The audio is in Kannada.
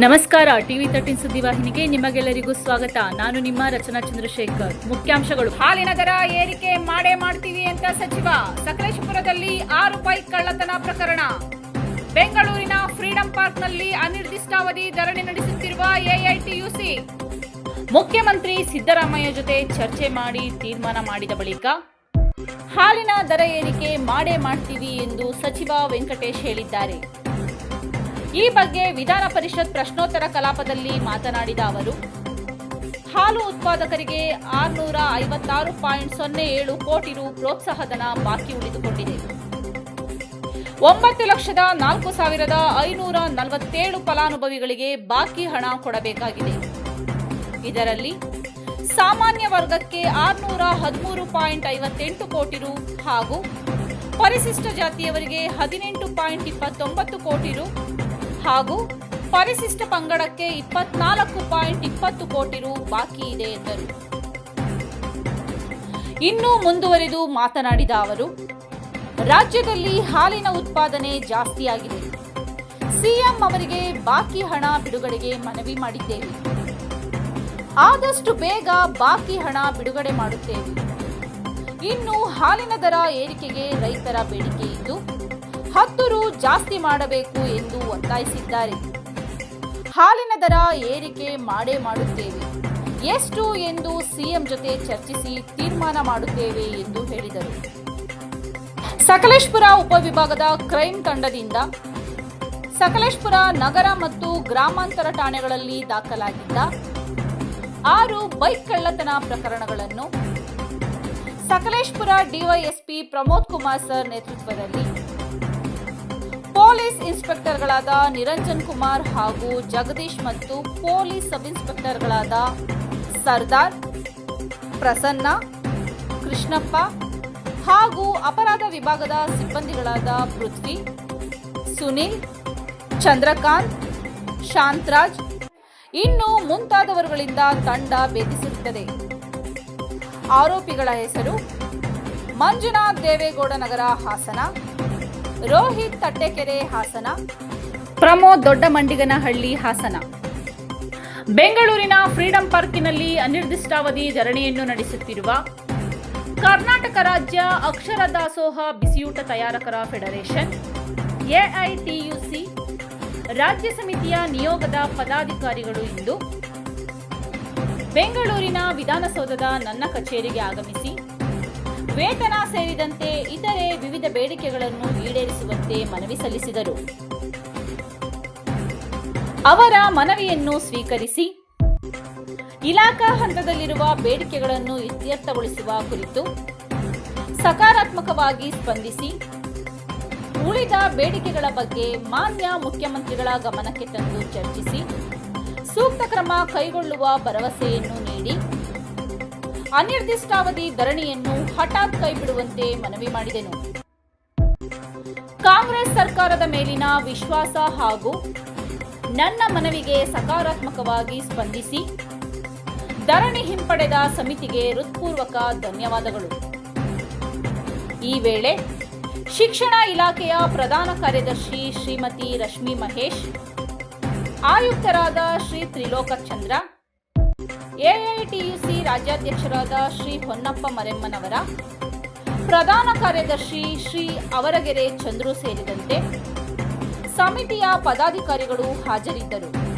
ನಮಸ್ಕಾರ, ಟಿವಿ ತರ್ಟೀನ್ ಸುದ್ದಿವಾಹಿನಿಗೆ ನಿಮಗೆಲ್ಲರಿಗೂ ಸ್ವಾಗತ. ನಾನು ನಿಮ್ಮ ರಚನಾ ಚಂದ್ರಶೇಖರ್. ಮುಖ್ಯಾಂಶಗಳು ಹಾಲಿನ ದರ ಏರಿಕೆ ಮಾಡೇ ಮಾಡ್ತೀವಿ ಅಂತ ಸಚಿವ. ಸಕಲೇಶಪುರದಲ್ಲಿ ಆರು ಬೈಕ್ ಕಳ್ಳತನ ಪ್ರಕರಣ. ಬೆಂಗಳೂರಿನ ಫ್ರೀಡಂ ಪಾರ್ಕ್ನಲ್ಲಿ ಅನಿರ್ದಿಷ್ಟಾವಧಿ ಧರಣಿ ನಡೆಸುತ್ತಿರುವ ಎಐಟಿಯುಸಿ. ಮುಖ್ಯಮಂತ್ರಿ ಸಿದ್ದರಾಮಯ್ಯ ಜೊತೆ ಚರ್ಚೆ ಮಾಡಿ ತೀರ್ಮಾನ ಮಾಡಿದ ಬಳಿಕ, ಹಾಲಿನ ದರ ಏರಿಕೆ ಮಾಡೇ ಮಾಡ್ತೀವಿ ಎಂದು ಸಚಿವ ವೆಂಕಟೇಶ್ ಹೇಳಿದ್ದಾರೆ. ಈ ಬಗ್ಗೆ ವಿಧಾನ ಪರಿಷತ್ ಪ್ರಶ್ನೋತ್ತರ ಕಲಾಪದಲ್ಲಿ ಮಾತನಾಡಿದ ಅವರು, ಹಾಲು ಉತ್ಪಾದಕರಿಗೆ ಆರುನೂರ ಐವತ್ತಾರು ಪಾಯಿಂಟ್ ಸೊನ್ನೆ ಏಳು ಕೋಟಿ ರು ಪ್ರೋತ್ಸಾಹಧನ ಬಾಕಿ ಉಳಿದುಕೊಂಡಿದೆ. ಒಂಬತ್ತು ಲಕ್ಷದ ನಾಲ್ಕು ಸಾವಿರದ ಐನೂರ ನಲವತ್ತೇಳು ಫಲಾನುಭವಿಗಳಿಗೆ ಬಾಕಿ ಹಣ ಕೊಡಬೇಕಾಗಿದೆ. ಇದರಲ್ಲಿ ಸಾಮಾನ್ಯ ವರ್ಗಕ್ಕೆ ಆರುನೂರ ಹದಿಮೂರು ಪಾಯಿಂಟ್ ಐವತ್ತೆಂಟು ಕೋಟಿ ರು ಹಾಗೂ ಪರಿಶಿಷ್ಟ ಜಾತಿಯವರಿಗೆ ಹದಿನೆಂಟು ಪಾಯಿಂಟ್ ಇಪ್ಪತ್ತೊಂಬತ್ತು ಕೋಟಿ ರು ಹಾಗೂ ಪರಿಶಿಷ್ಟ ಪಂಗಡಕ್ಕೆ ಇಪ್ಪತ್ನಾಲ್ಕು ಪಾಯಿಂಟ್ ಇಪ್ಪತ್ತು ಕೋಟಿ ರು ಬಾಕಿ ಇದೆ ಎಂದರು. ಇನ್ನು ಮುಂದುವರೆದು ಮಾತನಾಡಿದ ಅವರು, ರಾಜ್ಯದಲ್ಲಿ ಹಾಲಿನ ಉತ್ಪಾದನೆ ಜಾಸ್ತಿಯಾಗಿದೆ. ಸಿಎಂ ಅವರಿಗೆ ಬಾಕಿ ಹಣ ಬಿಡುಗಡೆಗೆ ಮನವಿ ಮಾಡಿದ್ದೇವೆ. ಆದಷ್ಟು ಬೇಗ ಬಾಕಿ ಹಣ ಬಿಡುಗಡೆ ಮಾಡುತ್ತೇವೆ. ಇನ್ನು ಹಾಲಿನ ದರ ಏರಿಕೆಗೆ ರೈತರ ಬೇಡಿಕೆ ಇದ್ದು ಹತ್ತು ರು ಜಾಸ್ತಿ ಮಾಡಬೇಕು ಎಂದು ಒತ್ತಾಯಿಸಿದ್ದಾರೆ. ಹಾಲಿನ ದರ ಏರಿಕೆ ಮಾಡೇ ಮಾಡುತ್ತೇವೆ. ಎಷ್ಟು ಎಂದು ಸಿಎಂ ಜೊತೆ ಚರ್ಚಿಸಿ ತೀರ್ಮಾನ ಮಾಡುತ್ತೇವೆ ಎಂದು ಹೇಳಿದರು. ಸಕಲೇಶ್ಪುರ ಉಪವಿಭಾಗದ ಕ್ರೈಂ ತಂಡದಿಂದ ಸಕಲೇಶ್ಪುರ ನಗರ ಮತ್ತು ಗ್ರಾಮಾಂತರ ಠಾಣೆಗಳಲ್ಲಿ ದಾಖಲಾಗಿದ್ದ ಆರು ಬೈಕ್ ಕಳ್ಳತನ ಪ್ರಕರಣಗಳನ್ನು ಸಕಲೇಶ್ಪುರ ಡಿವೈಎಸ್ಪಿ ಪ್ರಮೋದ್ ಕುಮಾರ್ ಸರ್ ನೇತೃತ್ವದಲ್ಲಿ ಪೊಲೀಸ್ ಇನ್ಸ್ಪೆಕ್ಟರ್ಗಳಾದ ನಿರಂಜನ್ ಕುಮಾರ್ ಹಾಗೂ ಜಗದೀಶ್ ಮತ್ತು ಪೊಲೀಸ್ ಸಬ್ ಇನ್ಸ್ಪೆಕ್ಟರ್ಗಳಾದ ಸರ್ದಾರ್ ಪ್ರಸನ್ನ, ಕೃಷ್ಣಪ್ಪ ಹಾಗೂ ಅಪರಾಧ ವಿಭಾಗದ ಸಿಬ್ಬಂದಿಗಳಾದ ಪೃಥ್ವಿ, ಸುನೀಲ್, ಚಂದ್ರಕಾಂತ್, ಶಾಂತರಾಜ್. ಇನ್ನು ಮುಂತಾದವರುಗಳಿಂದ ತಂಡ ಭೇದಿಸಿರುತ್ತದೆ ಆರೋಪಿಗಳ ಹೆಸರು ಮಂಜುನಾಥ್ ದೇವೇಗೌಡ ನಗರ ಹಾಸನ. ರೋಹಿತ್ ತಟ್ಟೆಕೆರೆ ಹಾಸನ. ಪ್ರಮೋದ್ ದೊಡ್ಡಮಂಡಿಗನಹಳ್ಳಿ ಹಾಸನ. ಬೆಂಗಳೂರಿನ ಫ್ರೀಡಂ ಪಾರ್ಕಿನಲ್ಲಿ ಅನಿರ್ದಿಷ್ಟಾವಧಿ ಧರಣಿಯನ್ನು ನಡೆಸುತ್ತಿರುವ ಕರ್ನಾಟಕ ರಾಜ್ಯ ಅಕ್ಷರ ದಾಸೋಹ ಬಿಸಿಯೂಟ ತಯಾರಕರ ಫೆಡರೇಷನ್, ಎಐಟಿಯುಸಿ, ರಾಜ್ಯ ಸಮಿತಿಯ ನಿಯೋಗದ ಪದಾಧಿಕಾರಿಗಳು ಇಂದು ಬೆಂಗಳೂರಿನ ವಿಧಾನಸೌಧದ ನನ್ನ ಕಚೇರಿಗೆ ಆಗಮಿಸಿ ವೇತನ ಸೇರಿದಂತೆ ಇತರೆ ವಿವಿಧ ಬೇಡಿಕೆಗಳನ್ನು ಈಡೇರಿಸುವಂತೆ ಮನವಿ ಸಲ್ಲಿಸಿದರು. ಅವರ ಮನವಿಯನ್ನು ಸ್ವೀಕರಿಸಿ ಇಲಾಖಾ ಹಂತದಲ್ಲಿರುವ ಬೇಡಿಕೆಗಳನ್ನು ಇತ್ಯರ್ಥಗೊಳಿಸುವ ಕುರಿತು ಸಕಾರಾತ್ಮಕವಾಗಿ ಸ್ಪಂದಿಸಿ ಉಳಿದ ಬೇಡಿಕೆಗಳ ಬಗ್ಗೆ ಮಾನ್ಯ ಮುಖ್ಯಮಂತ್ರಿಗಳ ಗಮನಕ್ಕೆ ತಂದು ಚರ್ಚಿಸಿ ಸೂಕ್ತ ಕ್ರಮ ಕೈಗೊಳ್ಳುವ ಭರವಸೆಯನ್ನು ನೀಡಿ ಅನಿರ್ದಿಷ್ಟಾವಧಿ ಧರಣಿಯನ್ನು ಹಠಾತ್ ಕೈಬಿಡುವಂತೆ ಮನವಿ ಮಾಡಿದೆನು. ಕಾಂಗ್ರೆಸ್ ಸರ್ಕಾರದ ಮೇಲಿನ ವಿಶ್ವಾಸ ಹಾಗೂ ನನ್ನ ಮನವಿಗೆ ಸಕಾರಾತ್ಮಕವಾಗಿ ಸ್ಪಂದಿಸಿ ಧರಣಿ ಹಿಂಪಡೆದ ಸಮಿತಿಗೆ ಹೃತ್ಪೂರ್ವಕ ಧನ್ಯವಾದಗಳು. ಈ ವೇಳೆ ಶಿಕ್ಷಣ ಇಲಾಖೆಯ ಪ್ರಧಾನ ಕಾರ್ಯದರ್ಶಿ ಶ್ರೀಮತಿ ರಶ್ಮಿ ಮಹೇಶ್, ಆಯುಕ್ತರಾದ ಶ್ರೀ ತ್ರಿಲೋಕ ಚಂದ್ರ ಎಐಟಿಯುಸಿ ರಾಜ್ಯಾಧ್ಯಕ್ಷರಾದ ಶ್ರೀ ಹೊನ್ನಪ್ಪ ಮರೆಮ್ಮನವರ ಪ್ರಧಾನ ಕಾರ್ಯದರ್ಶಿ ಶ್ರೀ ಅವರಗೆರೆ ಚಂದ್ರು ಸೇರಿದಂತೆ ಸಮಿತಿಯ ಪದಾಧಿಕಾರಿಗಳು ಹಾಜರಿದ್ದರು.